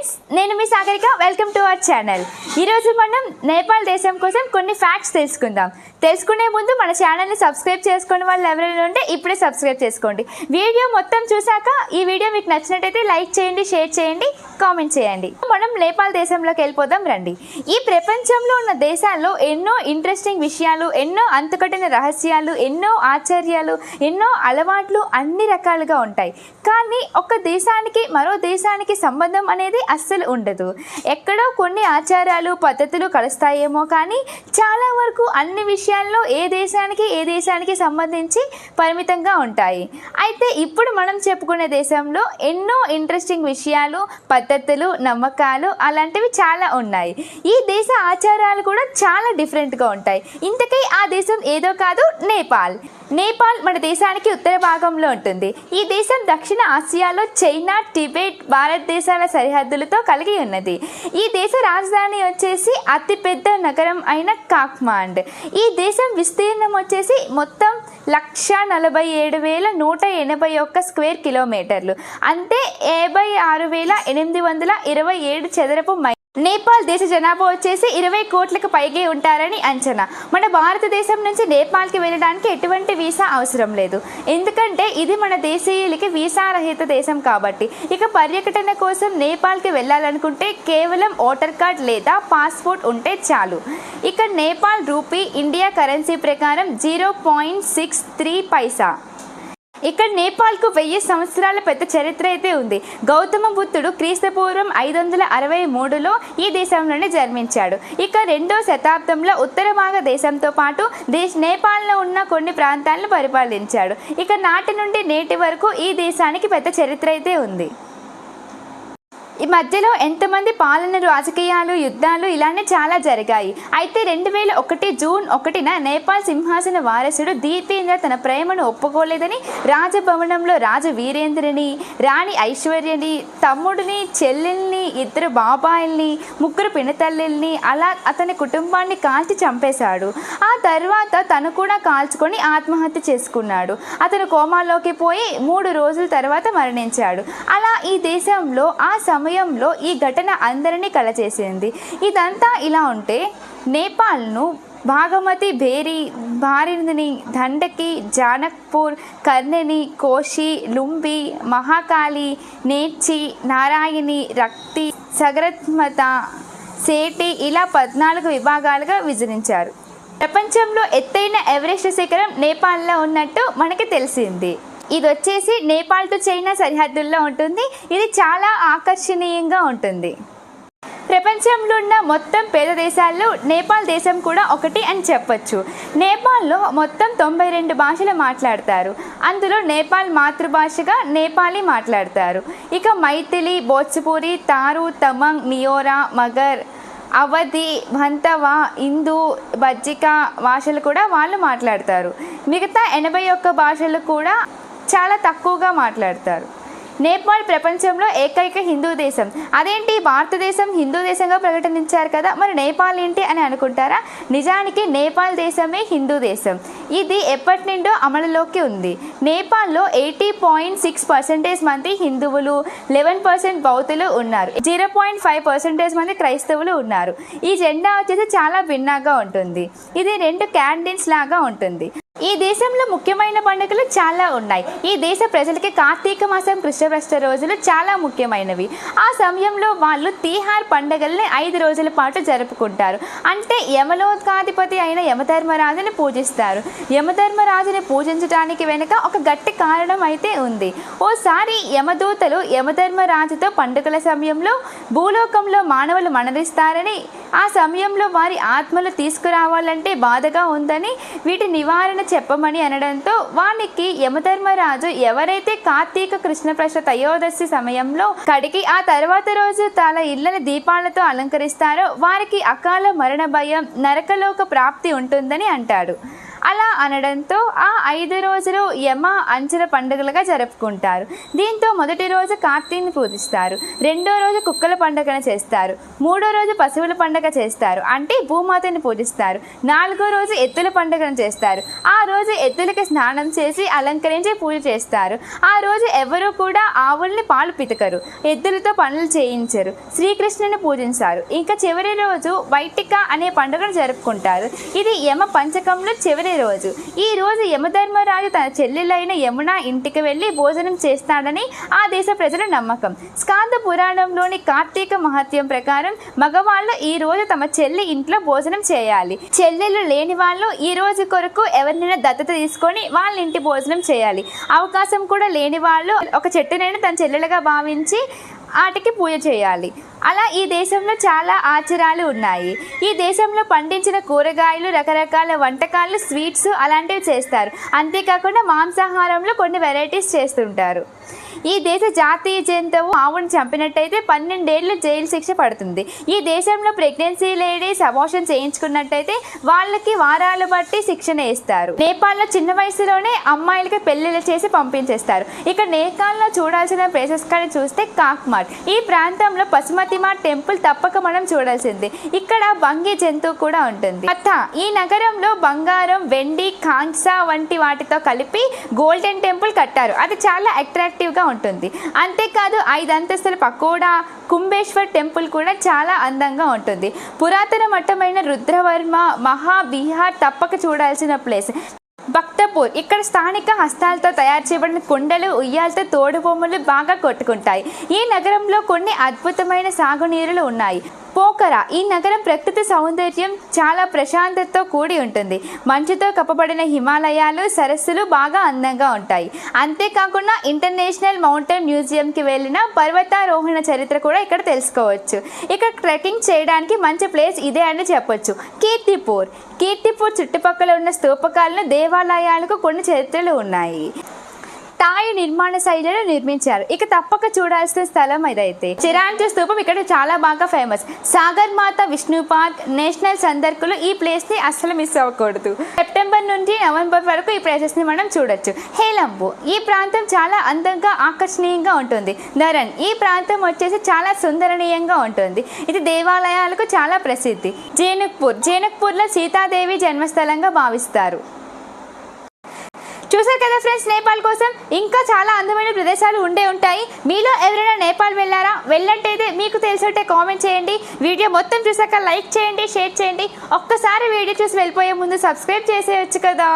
Friends నేను మీ Sagarika. Welcome to our channel. ఈరోజు మనం నేపాల్ దేశం కోసం కొన్ని ఫ్యాక్ట్స్ తెలుసుకుందాం. తెలుసుకునే ముందు మన ఛానల్ని సబ్స్క్రైబ్ చేసుకునే వాళ్ళు ఎవరైనా ఉంటే ఇప్పుడే సబ్స్క్రైబ్ చేసుకోండి. వీడియో మొత్తం చూసాక ఈ వీడియో మీకు నచ్చినట్టయితే లైక్ చేయండి షేర్ చేయండి కామెంట్ చేయండి. మనం నేపాల్ దేశంలోకి వెళ్ళిపోదాం రండి. ఈ ప్రపంచంలో ఉన్న దేశాల్లో ఎన్నో ఇంట్రెస్టింగ్ విషయాలు ఎన్నో అంతుకటిన రహస్యాలు ఎన్నో ఆశ్చర్యాలు ఎన్నో అలవాట్లు అన్ని రకాలుగా ఉంటాయి. కానీ ఒక దేశానికి మరో దేశానికి సంబంధం అనేది అస్సలు ఉండదు. ఎక్కడో కొన్ని ఆచారాలు పద్ధతులు కలుస్తాయేమో కానీ చాలా వరకు అన్ని విషయాల్లో ఏ దేశానికి ఏ దేశానికి సంబంధించి పరిమితంగా ఉంటాయి. అయితే ఇప్పుడు మనం చెప్పుకునే దేశంలో ఎన్నో ఇంట్రెస్టింగ్ విషయాలు పద్ధతులు నమ్మకాలు అలాంటివి చాలా ఉన్నాయి. ఈ దేశ ఆచారాలు కూడా చాలా డిఫరెంట్గా ఉంటాయి. ఇంతకీ ఆ దేశం ఏదో కాదు నేపాల్. నేపాల్ మన దేశానికి ఉత్తర భాగంలో ఉంటుంది. ఈ దేశం దక్షిణ ఆసియాలో చైనా టిబెట్ భారతదేశాల సరిహద్దులు సరిహద్దులతో కలిగి ఉన్నది. ఈ దేశ రాజధాని వచ్చేసి అతిపెద్ద నగరం అయిన కాక్మాండ్. ఈ దేశం విస్తీర్ణం వచ్చేసి మొత్తం లక్ష నలభై ఏడు వేల నూట ఎనభై ఒక్క స్క్వేర్ కిలోమీటర్లు. అంటే యాభై ఆరు వేల ఎనిమిది వందల ఇరవై ఏడు చదరపు మై నేపాల్ దేశ జనాభా వచ్చేసి ఇరవై కోట్లకు పైగే ఉంటారని అంచనా. మన భారతదేశం నుంచి నేపాల్కి వెళ్ళడానికి ఎటువంటి వీసా అవసరం లేదు. ఎందుకంటే ఇది మన దేశీయులకి వీసా రహిత దేశం కాబట్టి. ఇక పర్యటన కోసం నేపాల్కి వెళ్ళాలనుకుంటే కేవలం ఓటర్ కార్డ్ లేదా పాస్పోర్ట్ ఉంటే చాలు. ఇక నేపాల్ రూపీ ఇండియా కరెన్సీ ప్రకారం zero point six three paisa. ఇక్కడ నేపాల్కు వెయ్యి సంవత్సరాల పెద్ద చరిత్ర అయితే ఉంది. గౌతమ బుద్ధుడు క్రీస్తుపూర్వం ఐదు వందల అరవై మూడులో ఈ దేశంలోనే జన్మించాడు. ఇక రెండో శతాబ్దంలో ఉత్తర భాగ దేశంతో పాటు దేశ నేపాల్లో ఉన్న కొన్ని ప్రాంతాలను పరిపాలించాడు. ఇక నాటి నుండి నేటి వరకు ఈ దేశానికి పెద్ద చరిత్ర అయితే ఉంది. ఈ మధ్యలో ఎంతమంది పాలన రాజకీయాలు యుద్ధాలు ఇలానే చాలా జరిగాయి. అయితే రెండు వేల ఒకటి జూన్ ఒకటిన నేపాల్ సింహాసన వారసుడు దీపేంద్ర తన ప్రేమను ఒప్పుకోలేదని రాజభవనంలో రాజు వీరేంద్రని రాణి ఐశ్వర్యని తమ్ముడిని చెల్లెల్ని ఇద్దరు బాబాయిల్ని ముగ్గురు పినతల్లిల్ని అలా అతని కుటుంబాన్ని కాల్చి చంపేశాడు. ఆ తర్వాత తను కూడా కాల్చుకొని ఆత్మహత్య చేసుకున్నాడు. అతను కోమాలోకి పోయి మూడు రోజుల తర్వాత మరణించాడు. అలా ఈ దేశంలో ఆ సమయంలో ఈ ఘటన అందరినీ కలచేసింది. ఇదంతా ఇలా ఉంటే నేపాల్ను భాగమతి భేరి భారిని దండకి జానక్పూర్ కర్ణని కోషి లుంబి మహాకాళి నేర్చి నారాయణి రక్తి సగరత్మత సేటి ఇలా పద్నాలుగు విభాగాలుగా విజరించారు ప్రపంచంలో ఎత్తైన ఎవరెస్ట్ శిఖరం నేపాల్లో ఉన్నట్టు మనకి తెలిసింది. ఇది వచ్చేసి నేపాల్ టు చైనా సరిహద్దుల్లో ఉంటుంది. ఇది చాలా ఆకర్షణీయంగా ఉంటుంది. ప్రపంచంలో ఉన్న మొత్తం పేద దేశాల్లో నేపాల్ దేశం కూడా ఒకటి అని చెప్పొచ్చు. నేపాల్లో మొత్తం తొంభై రెండు భాషలు మాట్లాడతారు. అందులో నేపాల్ మాతృభాషగా నేపాలీ మాట్లాడతారు. ఇక మైథిలి భోజ్పూరి తారు తమంగ్ నియోరా మగర్ అవధి భంతవా హిందూ బజ్జిక భాషలు కూడా వాళ్ళు మాట్లాడతారు. మిగతా ఎనభై ఒక్క భాషలు కూడా చాలా తక్కువగా మాట్లాడతారు. నేపాల్ ప్రపంచంలో ఏకైక హిందూ దేశం. అదేంటి? భారతదేశం హిందూ దేశంగా ప్రకటించారు కదా మరి నేపాల్ ఏంటి అని అనుకుంటారా? నిజానికి నేపాల్ దేశమే హిందూ దేశం. ఇది ఎప్పటి నుండో అమలులోకి ఉంది. నేపాల్లో ఎయిటీ పాయింట్ సిక్స్ పర్సెంటేజ్ మంది హిందువులు లెవెన్ పర్సెంట్ బౌద్ధులు ఉన్నారు. జీరో పాయింట్ ఫైవ్ పర్సెంటేజ్ మంది క్రైస్తవులు ఉన్నారు. ఈ జెండా వచ్చేసి చాలా భిన్నంగా ఉంటుంది. ఇది రెండు క్యాండిన్స్ లాగా ఉంటుంది. ఈ దేశంలో ముఖ్యమైన పండుగలు చాలా ఉన్నాయి. ఈ దేశ ప్రజలకి కార్తీక మాసం కృష్ణపక్ష రోజులు చాలా ముఖ్యమైనవి. ఆ సమయంలో వాళ్ళు తీహార్ పండుగల్ని ఐదు రోజుల పాటు జరుపుకుంటారు. అంటే యమలోకాధిపతి అయిన యమధర్మరాజుని పూజిస్తారు. యమధర్మరాజుని పూజించడానికి వెనుక ఒక గట్టి కారణం అయితే ఉంది. ఓసారి యమదూతలు యమధర్మరాజుతో పండుగల సమయంలో భూలోకంలో మానవులు మరణిస్తారని ఆ సమయంలో వారి ఆత్మలు తీసుకురావాలంటే బాధగా ఉందని వీటి నివారణ చెప్పమని అనడంతో వానికి యమధర్మరాజు ఎవరైతే కార్తీక కృష్ణప్రశ్న త్రయోదశి సమయంలో కడిగి ఆ తర్వాత రోజు తన ఇళ్ళని దీపాలతో అలంకరిస్తారో వారికి అకాల మరణ భయం నరకలోక ప్రాప్తి ఉంటుందని అంటాడు. అలా అనడంతో ఆ ఐదు రోజులు యమ అంచెల పండుగలుగా జరుపుకుంటారు. దీంతో మొదటి రోజు కార్తీని పూజిస్తారు. రెండో రోజు కుక్కల పండుగను చేస్తారు. మూడో రోజు పశువుల పండుగ చేస్తారు. అంటే భూమాతని పూజిస్తారు. నాలుగో రోజు ఎత్తుల పండుగను చేస్తారు. ఆ రోజు ఎత్తులకి స్నానం చేసి అలంకరించి పూజ చేస్తారు. ఆ రోజు ఎవరు కూడా ఆవుల్ని పాలు పితకరు. ఎద్దులతో పనులు చేయించరు. శ్రీకృష్ణుని పూజించారు. ఇంకా చివరి రోజు వైటిక అనే పండుగను జరుపుకుంటారు. ఇది యమ పంచకంలో చివరి రోజు. ఈ రోజు యమధర్మరాజు తన చెల్లెలైన యమున ఇంటికి వెళ్ళి భోజనం చేస్తాడని ఆ దేశ ప్రజల నమ్మకం. స్కాంద పురాణంలోని కార్తీక మహత్యం ప్రకారం మగవాళ్ళు ఈ రోజు తమ చెల్లి ఇంట్లో భోజనం చేయాలి. చెల్లెలు లేని వాళ్ళు ఈ రోజు కొరకు ఎవరినైనా దత్తత తీసుకొని వాళ్ళ ఇంటి భోజనం చేయాలి. అవకాశం కూడా లేని వాళ్ళు ఒక చెట్టునైనా తన చెల్లెలుగా భావించి వాటికి పూజ చేయాలి. అలా ఈ దేశంలో చాలా ఆచారాలు ఉన్నాయి. ఈ దేశంలో పండించిన కూరగాయలు రకరకాల వంటకాలు స్వీట్స్ అలాంటివి చేస్తారు. అంతేకాకుండా మాంసాహారంలో కొన్ని వెరైటీస్ చేస్తుంటారు. ఈ దేశ జాతీయ జంతువు ఆవును చంపినట్టయితే పన్నెండేళ్ళు జైలు శిక్ష పడుతుంది. ఈ దేశంలో ప్రెగ్నెన్సీ లేడీస్ అబోషన్ చేయించుకున్నట్టయితే వాళ్ళకి వారాలు బట్టి శిక్షణ ఇస్తారు. నేపాల్లో చిన్న వయసులోనే అమ్మాయిలకి పెళ్ళిళ్ళు చేసి పంపించేస్తారు. ఇక నేపాల్లో చూడాల్సిన ప్లేసెస్ కానీ చూస్తే కాక్మాట్. ఈ ప్రాంతంలో పశుమతిమా టెంపుల్ తప్పక మనం చూడాల్సింది. ఇక్కడ బంగి జంతువు కూడా ఉంటుంది. కథ ఈ నగరంలో బంగారం వెండి కాంసా వంటి వాటితో కలిపి గోల్డెన్ టెంపుల్ కట్టారు. అది చాలా అట్రాక్టివ్గా ఉంటుంది. అంతేకాదు ఐదు అంతస్తుల పకోడా కుంభేశ్వర్ టెంపుల్ కూడా చాలా అందంగా ఉంటుంది. పురాతన మఠమైన రుద్రవర్మ మహాబిహార్ తప్పక చూడాల్సిన ప్లేస్. భక్తపూర్ ఇక్కడ స్థానిక హస్తాలతో తయారు చేయబడిన కుండలు ఉయ్యాలతో తోడు బొమ్మలు బాగా కొట్టుకుంటాయి. ఈ నగరంలో కొన్ని అద్భుతమైన సాగునీరులు ఉన్నాయి. పోకరా. ఈ నగరం ప్రకృతి సౌందర్యం చాలా ప్రశాంతతతో కూడి ఉంటుంది. మంచుతో కప్పబడిన హిమాలయాలు సరస్సులు బాగా అందంగా ఉంటాయి. అంతేకాకుండా ఇంటర్నేషనల్ మౌంటైన్ మ్యూజియంకి వెళ్ళిన పర్వతారోహణ చరిత్ర కూడా ఇక్కడ తెలుసుకోవచ్చు. ఇక్కడ ట్రెక్కింగ్ చేయడానికి మంచి ప్లేస్ ఇదే అని చెప్పొచ్చు. కీర్తిపూర్. కీర్తిపూర్ చుట్టుపక్కల ఉన్న స్తూపకాలను దేవాలయాలకు కొన్ని చరిత్రలు ఉన్నాయి. తాయి నిర్మాణ శైలిలో నిర్మించారు. ఇక తప్పక చూడాల్సిన స్థలం ఇదైతే చిరాంజ స్థూపం ఇక్కడ చాలా బాగా ఫేమస్ సాగర్ మాత విష్ణు పార్క్ నేషనల్ సందర్కులు ఈ ప్లేస్ని అస్సలు మిస్ అవ్వకూడదు. సెప్టెంబర్ నుండి నవంబర్ వరకు ఈ ప్లేసెస్ని మనం చూడొచ్చు. హేలంబు. ఈ ప్రాంతం చాలా అందంగా ఆకర్షణీయంగా ఉంటుంది. ధరన్ ఈ ప్రాంతం వచ్చేసి చాలా సుందరణీయంగా ఉంటుంది. ఇది దేవాలయాలకు చాలా ప్రసిద్ధి. జేనుక్పూర్. జేనుక్పూర్లో సీతాదేవి జన్మస్థలంగా భావిస్తారు. చూసారు కదా ఫ్రెండ్స్ నేపాల్ కోసం ఇంకా చాలా అందమైన ప్రదేశాలు ఉండే ఉంటాయి. మీలో ఎవరైనా నేపాల్ వెళ్ళారా? వెళ్ళంటేదే మీకు తెలిసింటే కామెంట్ చేయండి. వీడియో మొత్తం చూసాక లైక్ చేయండి షేర్ చేయండి. ఒక్కసారి వీడియో చూసి వెళ్ళిపోయే ముందు సబ్స్క్రైబ్ చేసేయచ్చు కదా.